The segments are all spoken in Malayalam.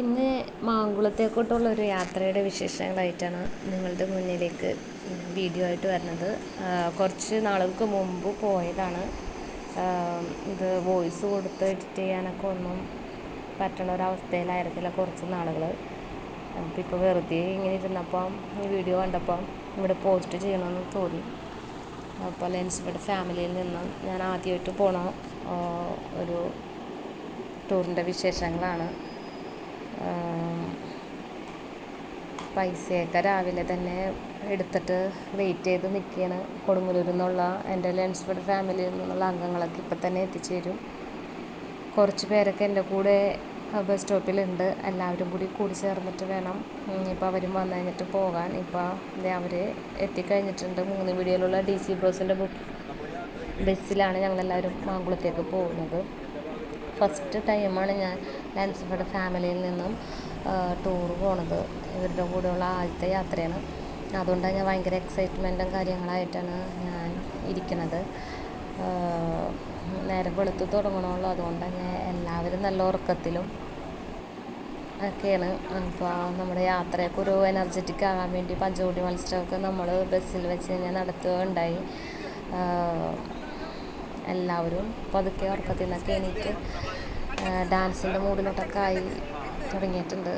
ഇന്ന് മാങ്കുളത്തേക്കോട്ടുള്ള ഒരു യാത്രയുടെ വിശേഷങ്ങളായിട്ടാണ് നിങ്ങളുടെ മുന്നിലേക്ക് വീഡിയോ ആയിട്ട് വരുന്നത്. കുറച്ച് നാളുകൾക്ക് മുമ്പ് പോയതാണ്. ഇത് വോയിസ് കൊടുത്ത് എഡിറ്റ് ചെയ്യാനൊക്കെ ഒന്നും പറ്റണ ഒരവസ്ഥയിലായിരുന്നില്ല കുറച്ച് നാളുകൾ അപ്പോൾ ഇപ്പോൾ വെറുതെ ഇങ്ങനെ ഇരുന്നപ്പം ഈ വീഡിയോ കണ്ടപ്പം ഇവിടെ പോസ്റ്റ് ചെയ്യണമെന്ന് തോന്നി. അപ്പോൾ ലെൻസിയുടെ ഫാമിലിയിൽ നിന്നും ഞാൻ ആദ്യമായിട്ട് പോണ ഒരു ടൂറിന്റെ വിശേഷങ്ങളാണ്. പൈസയൊക്കെ രാവിലെ തന്നെ എടുത്തിട്ട് വെയിറ്റ് ചെയ്ത് നിൽക്കുകയാണ് കൊടുങ്ങല്ലൂരിൽ നിന്നുള്ള എന്റെ ലെൻസ്ഫഡ് ഫാമിലിയിൽ നിന്നുള്ള അംഗങ്ങളൊക്കെ ഇപ്പം തന്നെ എത്തിച്ചേരും കുറച്ച് പേരൊക്കെ എന്റെ കൂടെ ബസ് സ്റ്റോപ്പിലുണ്ട് എല്ലാവരും കൂടി കൂടി ചേർന്നിട്ട് വേണം. ഇപ്പോൾ അവരും വന്നു കഴിഞ്ഞിട്ട് പോകാൻ. ഇപ്പോൾ അവർ എത്തിക്കഴിഞ്ഞിട്ടുണ്ട്. മൂന്ന് വീടുകളിലുള്ള ഡി സി ബസ്സിന്റെ ബുക്ക് ബസ്സിലാണ് ഞങ്ങളെല്ലാവരും മാങ്കുളത്തേക്ക് പോകുന്നത്. ഫസ്റ്റ് ടൈമാണ് ഞാൻ ലാൻസിഫയുടെ ഫാമിലിയിൽ നിന്നും ടൂർ പോണത്. ഇവരുടെ കൂടെയുള്ള ആദ്യത്തെ യാത്രയാണ്. അതുകൊണ്ടാണ് ഞാൻ ഭയങ്കര എക്സൈറ്റ്മെന്റും കാര്യങ്ങളായിട്ടാണ് ഞാൻ ഇരിക്കുന്നത് നേരെ വെളുത്ത് തുടങ്ങണമല്ലോ അതുകൊണ്ടാണ് ഞാൻ എല്ലാവരും നല്ല ഉറക്കത്തിലും ഒക്കെയാണ്. അപ്പോൾ നമ്മുടെ യാത്രയൊക്കെ ഒരു എനർജറ്റിക് ആകാൻ വേണ്ടി പഞ്ചകൂടി മത്സരമൊക്കെ നമ്മൾ ബസ്സിൽ വെച്ച് കഴിഞ്ഞാൽ നടത്തുകയുണ്ടായി. എല്ലാവരും പതുക്കെ ഉറക്കത്തിൽ നിന്നൊക്കെ എണീറ്റ് ഡാൻസിന്റെ മൂഡിലോട്ടൊക്കെ ആയി തുടങ്ങിയിട്ടുണ്ട്.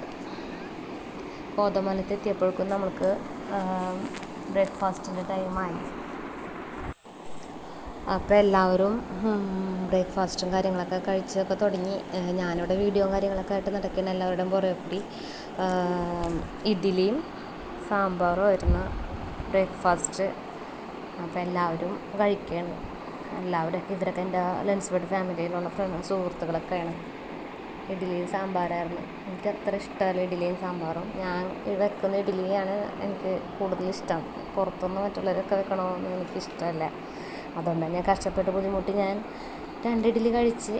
കോതമലത്ത് എത്തിയപ്പോഴേക്കും നമുക്ക് ബ്രേക്ക്ഫാസ്റ്റിന്റെ ടൈമായി അപ്പോൾ എല്ലാവരും ബ്രേക്ക്ഫാസ്റ്റും കാര്യങ്ങളൊക്കെ കഴിച്ചൊക്കെ തുടങ്ങി. ഞാനിവിടെ വീഡിയോയും കാര്യങ്ങളൊക്കെ ആയിട്ട് നടക്കുന്ന എല്ലാവരുടെയും പുറകെ കൂടി. ഇഡ്ഡലിയും സാമ്പാറും ആയിരുന്നു ബ്രേക്ക്ഫാസ്റ്റ്. അപ്പോൾ എല്ലാവരും കഴിക്കുകയാണ് എല്ലാവരും ഇവരൊക്കെ എന്റെ ലെൻസ്ബഡ് ഫാമിലിയിലുള്ള ഫ്രണ്ട് സുഹൃത്തുക്കളൊക്കെയാണ്. ഇഡ്ഡലിയും സാമ്പാറായിരുന്നു. എനിക്ക് അത്ര ഇഷ്ടമല്ല ഇഡ്ഡലിയും സാമ്പാറും. ഞാൻ വെക്കുന്ന ഇഡ്ഡലിയാണ് എനിക്ക് കൂടുതൽ ഇഷ്ടം. പുറത്തുനിന്ന് മറ്റുള്ളവരൊക്കെ വെക്കണമെന്ന് എനിക്കിഷ്ടമല്ല അതുകൊണ്ട് ഞാൻ കഷ്ടപ്പെട്ട് ബുദ്ധിമുട്ടി ഞാൻ രണ്ട് ഇഡ്ഡലി കഴിച്ച്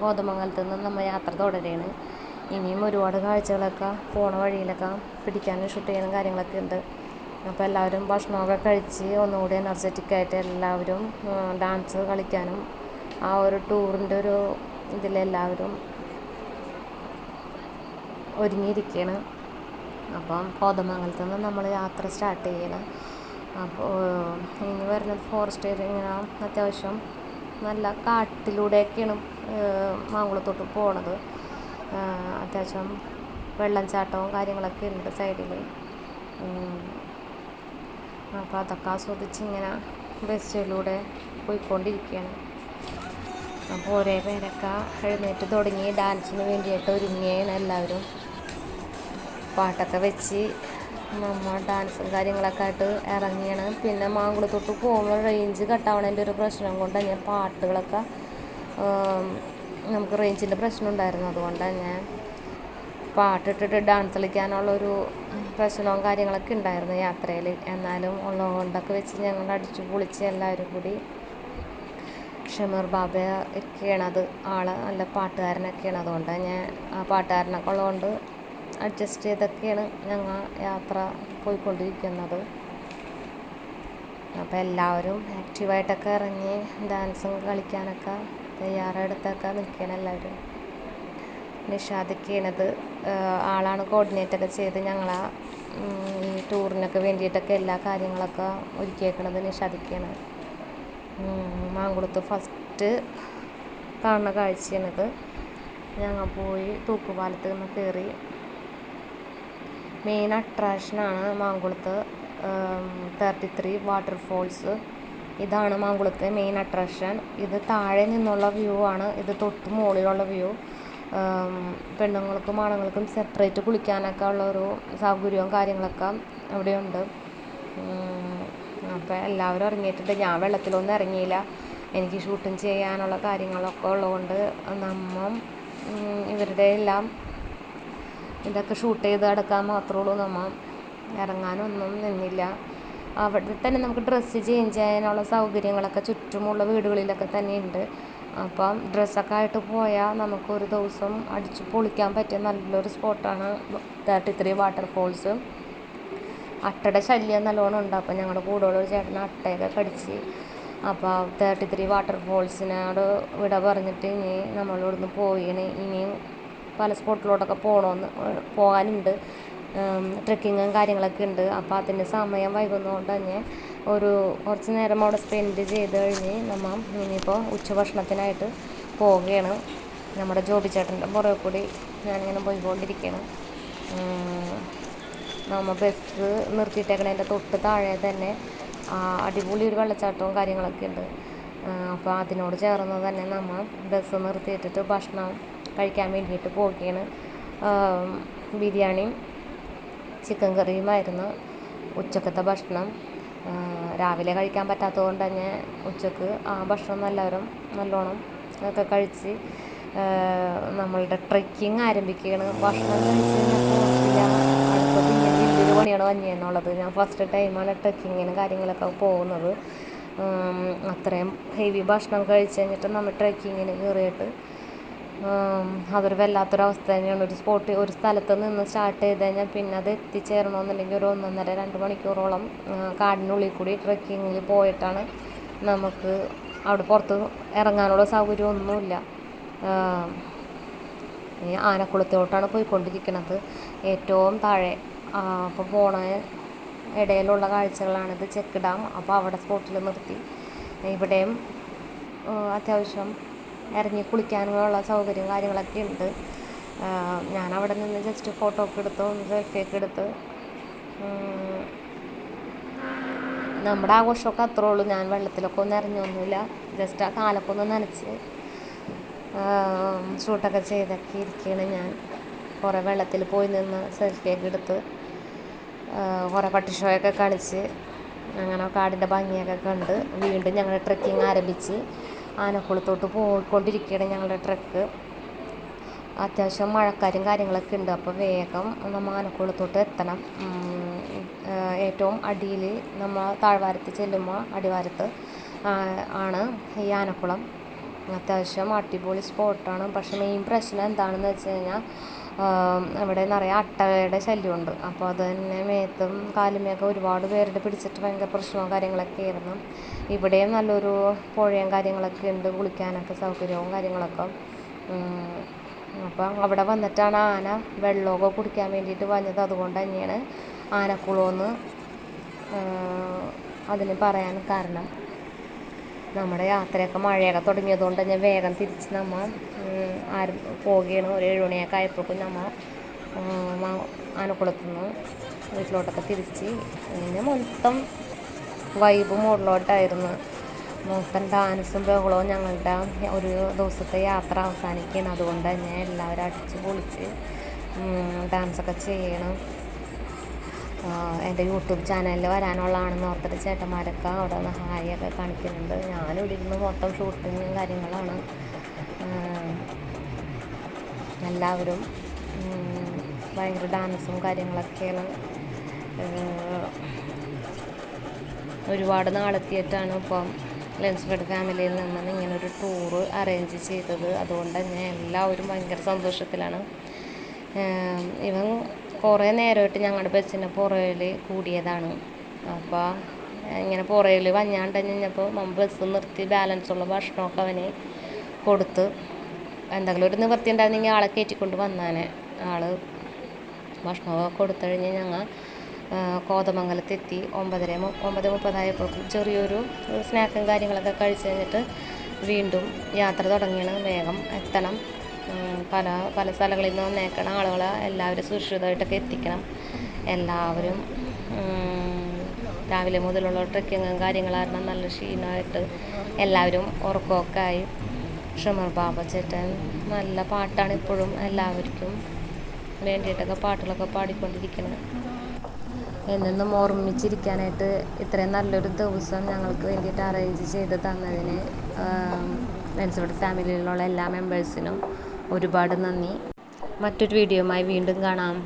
ഗോതമംഗലത്ത് നിന്ന് നമ്മൾ യാത്ര തുടരുകയാണ്. ഇനിയും ഒരുപാട് കാഴ്ചകളൊക്കെ പോണ വഴിയിലൊക്കെ പിടിക്കാനും ഷൂട്ട് ചെയ്യാനും കാര്യങ്ങളൊക്കെ ഉണ്ട്. അപ്പോൾ എല്ലാവരും ഭക്ഷണമൊക്കെ കഴിച്ച് ഒന്നുകൂടി എനർജറ്റിക് ആയിട്ട് എല്ലാവരും ഡാൻസ് കളിക്കാനും ആ ഒരു ടൂറിന്റെ ഒരു ഇതിലെല്ലാവരും ഒരുങ്ങിയിരിക്കുകയാണ്. അപ്പം കോതമംഗലത്ത് നിന്ന് നമ്മൾ യാത്ര സ്റ്റാർട്ട് ചെയ്യണം. അപ്പോൾ ഇനി വരുന്നത് ഫോറസ്റ്റ് ഏരിയ ഇങ്ങനെ അത്യാവശ്യം നല്ല കാട്ടിലൂടെയൊക്കെയാണ് മാങ്കുളത്തോട്ട് പോണത്. അത്യാവശ്യം വെള്ളം ചാട്ടവും കാര്യങ്ങളൊക്കെ ഉണ്ട് സൈഡിൽ അപ്പോൾ അതൊക്കെ ആസ്വദിച്ച് ഇങ്ങനെ ബസ്സിലൂടെ പോയിക്കൊണ്ടിരിക്കുകയാണ്. അപ്പോൾ ഒരേ പേരൊക്കെ എഴുന്നേറ്റ് തുടങ്ങി ഡാൻസിന് വേണ്ടിയിട്ട് ഒരുങ്ങിയാണ് എല്ലാവരും. പാട്ടൊക്കെ വെച്ച് നമ്മൾ ഡാൻസും കാര്യങ്ങളൊക്കെ ആയിട്ട് ഇറങ്ങിയാണ്. പിന്നെ മാങ്കുളത്തോട്ട് പോകുമ്പോൾ റേഞ്ച് കട്ടാവണതിന്റെ ഒരു പ്രശ്നം കൊണ്ട് ഞാൻ പാട്ടുകളൊക്കെ നമുക്ക് റേഞ്ചിന്റെ പ്രശ്നം ഉണ്ടായിരുന്നു. അതുകൊണ്ടാണ് ഞാൻ പാട്ടിട്ടിട്ട് ഡാൻസ് കളിക്കാനുള്ളൊരു പ്രശ്നവും കാര്യങ്ങളൊക്കെ ഉണ്ടായിരുന്നു യാത്രയിൽ. എന്നാലും ഉള്ളതുകൊണ്ടൊക്കെ വെച്ച് ഞങ്ങൾ അടിച്ചു പൊളിച്ച് എല്ലാവരും കൂടി ഷമീർ ബാബ ഒക്കെയാണ് അത് ആൾ നല്ല പാട്ടുകാരനൊക്കെയാണ് അതുകൊണ്ട് ഞാൻ ആ പാട്ടുകാരനൊക്കെ ഉള്ളതുകൊണ്ട് അഡ്ജസ്റ്റ് ചെയ്തൊക്കെയാണ് ഞങ്ങൾ യാത്ര പോയിക്കൊണ്ടിരിക്കുന്നത്. അപ്പോൾ എല്ലാവരും ആക്റ്റീവായിട്ടൊക്കെ ഇറങ്ങി ഡാൻസും കളിക്കാനൊക്കെ തയ്യാറെടുത്തൊക്കെ നിൽക്കണം എല്ലാവരും. നിഷാദൊക്കെയാണത് ആളാണ് കോർഡിനേറ്റൊക്കെ ചെയ്ത് ഞങ്ങളെ ടൂറിനൊക്കെ വേണ്ടിയിട്ടൊക്കെ എല്ലാ കാര്യങ്ങളൊക്കെ ഒരുക്കിയേക്കണത് നിഷാദിക്കാണ്. മാങ്കുളത്ത് ഫസ്റ്റ് കാണുന്ന കാഴ്ചയാണിത്. ഞങ്ങൾ പോയി തൂക്കുപാലത്ത് നിന്ന് കയറി മെയിൻ അട്രാക്ഷനാണ് മാങ്കുളത്ത് തേർട്ടി ത്രീ വാട്ടർഫോൾസ് ഇതാണ് മാങ്കുളത്തെ മെയിൻ അട്രാക്ഷൻ ഇത് താഴെ നിന്നുള്ള വ്യൂ ആണ്. ഇത് തൊട്ട് മുകളിലുള്ള വ്യൂ പെണ്ണുങ്ങൾക്കും ആണുങ്ങൾക്കും സെപ്പറേറ്റ് കുളിക്കാനൊക്കെ ഉള്ള ഒരു സൗകര്യവും കാര്യങ്ങളൊക്കെ അവിടെയുണ്ട്. അപ്പോൾ എല്ലാവരും ഇറങ്ങിയിട്ടുണ്ട് ഞാൻ വെള്ളത്തിലൊന്നും ഇറങ്ങിയില്ല. എനിക്ക് ഷൂട്ടിങ് ചെയ്യാനുള്ള കാര്യങ്ങളൊക്കെ ഉള്ളതുകൊണ്ട് നമ്മ ഇവരുടെ എല്ലാം ഇതൊക്കെ ഷൂട്ട് ചെയ്ത് എടുക്കാൻ മാത്രമേ ഉള്ളൂ നമ്മൾ ഇറങ്ങാനൊന്നും നിന്നില്ല. അവിടെ തന്നെ നമുക്ക് ഡ്രസ്സ് ചേഞ്ച് ചെയ്യാനുള്ള സൗകര്യങ്ങളൊക്കെ ചുറ്റുമുള്ള വീടുകളിലൊക്കെ തന്നെ ഉണ്ട് അപ്പം ഡ്രസ്സൊക്കെ ആയിട്ട് പോയാൽ നമുക്കൊരു ദിവസം അടിച്ച് പൊളിക്കാൻ പറ്റിയ നല്ലൊരു സ്പോട്ടാണ് തേർട്ടി ത്രീ വാട്ടർഫോൾസ് അട്ടയുടെ ശല്യം നല്ലോണം ഉണ്ട്. അപ്പം കൂടെയുള്ള ചേട്ടന് ചേട്ടൻ അട്ടയൊക്കെ കടിച്ച് അപ്പോൾ തേർട്ടി ത്രീ വാട്ടർഫോൾസിനോട് വിട പറഞ്ഞിട്ട് ഇനി നമ്മളിവിടുന്ന് പോയിന്. ഇനിയും പല സ്പോട്ടിലോട്ടൊക്കെ പോകണമെന്ന് പോകാനുണ്ട്. ട്രക്കിങ്ങും കാര്യങ്ങളൊക്കെ ഉണ്ട്. അപ്പോൾ അതിന്റെ സമയം വൈകുന്നതുകൊണ്ട് തന്നെ ഒരു കുറച്ച് നേരം അവിടെ സ്പെൻഡ് ചെയ്ത് കഴിഞ്ഞ് നമ്മൾ ഇനിയിപ്പോൾ ഉച്ചഭക്ഷണത്തിനായിട്ട് പോവുകയാണ്. നമ്മുടെ ജോബി ചേട്ടന്റെ പുറകെ കൂടി ഞാനിങ്ങനെ പോയിക്കൊണ്ടിരിക്കുകയാണ് നമ്മൾ ബസ് നിർത്തിയിട്ടേക്കണതിന്റെ തൊട്ട് താഴെ തന്നെ അടിപൊളി ഒരു വെള്ളച്ചാട്ടവും കാര്യങ്ങളൊക്കെ ഉണ്ട്. അപ്പോൾ അതിനോട് ചേർന്ന് തന്നെ നമ്മൾ ബസ് നിർത്തിയിട്ടിട്ട് ഭക്ഷണം കഴിക്കാൻ വേണ്ടിയിട്ട് പോവുകയാണ്. ബിരിയാണിയും ചിക്കൻ കറിയുമായിരുന്നു ഉച്ചക്കത്തെ ഭക്ഷണം. രാവിലെ കഴിക്കാൻ പറ്റാത്തത് കൊണ്ട് തന്നെ ഉച്ചയ്ക്ക് ആ ഭക്ഷണം നല്ലവരും നല്ലോണം ഒക്കെ കഴിച്ച് നമ്മളുടെ ട്രക്കിങ് ആരംഭിക്കുകയാണ്. ഭക്ഷണം കഴിച്ച് അടുത്തത് ഇങ്ങനെ വലിയൊരു പണിയാണ് വന്നിയെന്നുള്ളത് ഞാൻ ഫസ്റ്റ് ടൈമാണ് ട്രക്കിങ്ങിന് കാര്യങ്ങളൊക്കെ പോകുന്നത്. അത്രയും ഹെവി ഭക്ഷണം കഴിച്ച് കഴിഞ്ഞിട്ട് നമ്മൾ ട്രക്കിങ്ങിന് കയറിയിട്ട് അതൊരു വല്ലാത്തൊരവസ്ഥ തന്നെയാണ്. ഒരു സ്പോട്ട് ഒരു സ്ഥലത്ത് നിന്ന് സ്റ്റാർട്ട് ചെയ്ത് കഴിഞ്ഞാൽ പിന്നെ അത് എത്തിച്ചേരണമെന്നുണ്ടെങ്കിൽ ഒരു ഒന്നൊന്നര രണ്ട് മണിക്കൂറോളം കാടിനുള്ളിൽ കൂടി ട്രക്കിങ്ങിൽ പോയിട്ടാണ് നമുക്ക് അവിടെ പുറത്ത് ഇറങ്ങാനുള്ള സൗകര്യമൊന്നുമില്ല. ഈ ആനക്കുളത്തോട്ടാണ് പോയിക്കൊണ്ടിരിക്കുന്നത് ഏറ്റവും താഴെ അപ്പോൾ പോണ ഇടയിലുള്ള കാഴ്ചകളാണിത് ചെക്ക് ഡാം അപ്പോൾ അവിടെ സ്പോട്ടിൽ നിർത്തി. ഇവിടെയും അത്യാവശ്യം ഇറങ്ങി കുളിക്കാനുള്ള സൗകര്യം കാര്യങ്ങളൊക്കെ ഉണ്ട്. ഞാൻ അവിടെ നിന്ന് ജസ്റ്റ് ഫോട്ടോ ഒക്കെ എടുത്തു സെൽഫിയൊക്കെ എടുത്ത്. നമ്മുടെ ആഘോഷമൊക്കെ അത്രേ ഉള്ളൂ. ഞാൻ വെള്ളത്തിലൊക്കെ ഒന്നും ഇറങ്ങിയൊന്നുമില്ല ജസ്റ്റ് ആ കാലൊക്കെ ഒന്ന് നനച്ച് ഷൂട്ടൊക്കെ ചെയ്തൊക്കെ ഇരിക്കുകയാണ് ഞാൻ. കുറേ വെള്ളത്തിൽ പോയി നിന്ന് സെൽഫിയൊക്കെ എടുത്ത് കുറേ പട്ടിഷോയൊക്കെ കളിച്ച് അങ്ങനെ കാടിന്റെ ഭംഗിയൊക്കെ കണ്ട് വീണ്ടും ഞങ്ങൾ ട്രക്കിംഗ് ആരംഭിച്ച്. ആനക്കുളത്തോട്ട് പോയിക്കൊണ്ടിരിക്കുകയാണ് ഞങ്ങളുടെ ട്രക്ക്. അത്യാവശ്യം മഴക്കാരും കാര്യങ്ങളൊക്കെ ഉണ്ട്. അപ്പോൾ വേഗം നമ്മൾ ആനക്കുളത്തോട്ട് എത്തണം. ഏറ്റവും അടിയിൽ നമ്മൾ താഴ്വാരത്ത് ചെല്ലുമ്പോൾ അടിവാരത്ത് ആണ് ഈ ആനക്കുളം. അത്യാവശ്യം അടിപൊളി സ്പോട്ടാണ് പക്ഷേ മെയിൻ പ്രശ്നം എന്താണെന്ന് വെച്ച് കഴിഞ്ഞാൽ ഇവിടെ നിറയെ അട്ടയുടെ ശല്യമുണ്ട്. അപ്പോൾ അത് തന്നെ മേത്തും കാലുമേയൊക്കെ ഒരുപാട് പേരുടെ പിടിച്ചിട്ട് ഭയങ്കര പ്രശ്നവും കാര്യങ്ങളൊക്കെ ആയിരുന്നു. ഇവിടെയും നല്ലൊരു പുഴയും കാര്യങ്ങളൊക്കെ ഉണ്ട് കുളിക്കാനൊക്കെ സൗകര്യവും കാര്യങ്ങളൊക്കെ. അപ്പം അവിടെ വന്നിട്ടാണ് ആന വെള്ളമൊക്കെ കുടിക്കാൻ വേണ്ടിയിട്ട് വന്നത്. അതുകൊണ്ട് തന്നെയാണ് ആനക്കുളമെന്ന് അതിന് പറയാൻ കാരണം. നമ്മുടെ യാത്രയൊക്കെ മഴയൊക്കെ തുടങ്ങിയതുകൊണ്ട് തന്നെ വേഗം തിരിച്ച് നമ്മൾ ആരും പോവുകയാണ് ഒരു ഏഴ് മണിയൊക്കെ ആയപ്പോഴേക്കും നമ്മൾ ആനക്കുളത്തു നിന്ന് വീട്ടിലോട്ടൊക്കെ തിരിച്ച്. പിന്നെ മൊത്തം വൈബ് മുകളിലോട്ടായിരുന്നു മൊത്തം ഡാൻസും ബഹളവും ഞങ്ങളുടെ ഒരു ദിവസത്തെ യാത്ര അവസാനിക്കുകയാണ്. അതുകൊണ്ട് തന്നെ എല്ലാവരും അടിച്ച് പൊളിച്ച് ഡാൻസൊക്കെ ചെയ്യണം. എന്റെ യൂട്യൂബ് ചാനലിൽ വരാനുള്ളതാണെന്ന് ഓർത്തിട്ട് ചേട്ടന്മാരൊക്കെ അവിടെ നിന്ന് ഹായൊക്കെ കാണിക്കുന്നുണ്ട്. ഞാനിവിടെ ഇരുന്ന് മൊത്തം ഷൂട്ടിങ്ങും കാര്യങ്ങളാണ്. എല്ലാവരും ഭയങ്കര ഡാൻസും കാര്യങ്ങളൊക്കെയാണ് ഒരുപാട് നാളെത്തിയിട്ടാണ് ഇപ്പം ലെൻസ്ബെഡ് ഫാമിലിയിൽ നിന്നാണ് ഇങ്ങനെ ഒരു ടൂറ് അറേഞ്ച് ചെയ്തത്. അതുകൊണ്ട് തന്നെ എല്ലാവരും ഭയങ്കര സന്തോഷത്തിലാണ്. ഇവൻ കുറേ നേരമായിട്ട് ഞങ്ങളുടെ ബസ്സിന്റെ പുറകിൽ കൂടിയതാണ്. അപ്പോൾ ഇങ്ങനെ പുറകിൽ വഞ്ഞാണ്ട് കഴിഞ്ഞപ്പോൾ ബസ് നിർത്തി ബാലൻസുള്ള ഭക്ഷണമൊക്കെ അവന് കൊടുത്ത് എന്തെങ്കിലും ഒരു നിവൃത്തി ഉണ്ടായിരുന്നെങ്കിൽ ആളെ കയറ്റിക്കൊണ്ട് വന്നാനെ. ആൾ ഭക്ഷണമൊക്കെ കൊടുത്തു കഴിഞ്ഞ് ഞങ്ങൾ കോതമംഗലത്തെത്തി ഒമ്പതര ഒമ്പത് മുപ്പതായപ്പോഴേക്കും ചെറിയൊരു സ്നാക്കും കാര്യങ്ങളൊക്കെ കഴിച്ച് കഴിഞ്ഞിട്ട് വീണ്ടും യാത്ര തുടങ്ങിയാണ്. വേഗം എത്തണം. പല പല സ്ഥലങ്ങളിൽ നിന്ന് വന്നേക്കണം. ആളുകളെ എല്ലാവരും സുരക്ഷിതമായിട്ടൊക്കെ എത്തിക്കണം. എല്ലാവരും രാവിലെ മുതലുള്ള ട്രക്കിങ്ങും കാര്യങ്ങളായിരുന്നു. നല്ല ക്ഷീണമായിട്ട് എല്ലാവരും ഉറക്കമൊക്കെ ആയി. ഷമർ ബാബ ചേട്ടൻ നല്ല പാട്ടാണ് ഇപ്പോഴും എല്ലാവർക്കും വേണ്ടിയിട്ടൊക്കെ പാട്ടുകളൊക്കെ പാടിക്കൊണ്ടിരിക്കുന്നത്. എന്നെന്നും ഓർമ്മിച്ചിരിക്കാനായിട്ട് ഇത്രയും നല്ലൊരു ദിവസം ഞങ്ങൾക്ക് വേണ്ടിയിട്ട് അറേഞ്ച് ചെയ്ത് തന്നതിന് ലെൻസോഡ് ഫാമിലിയിലുള്ള എല്ലാ മെമ്പേഴ്സിനും ഒരുപാട് നന്ദി. മറ്റൊരു വീഡിയോയുമായി വീണ്ടും കാണാം.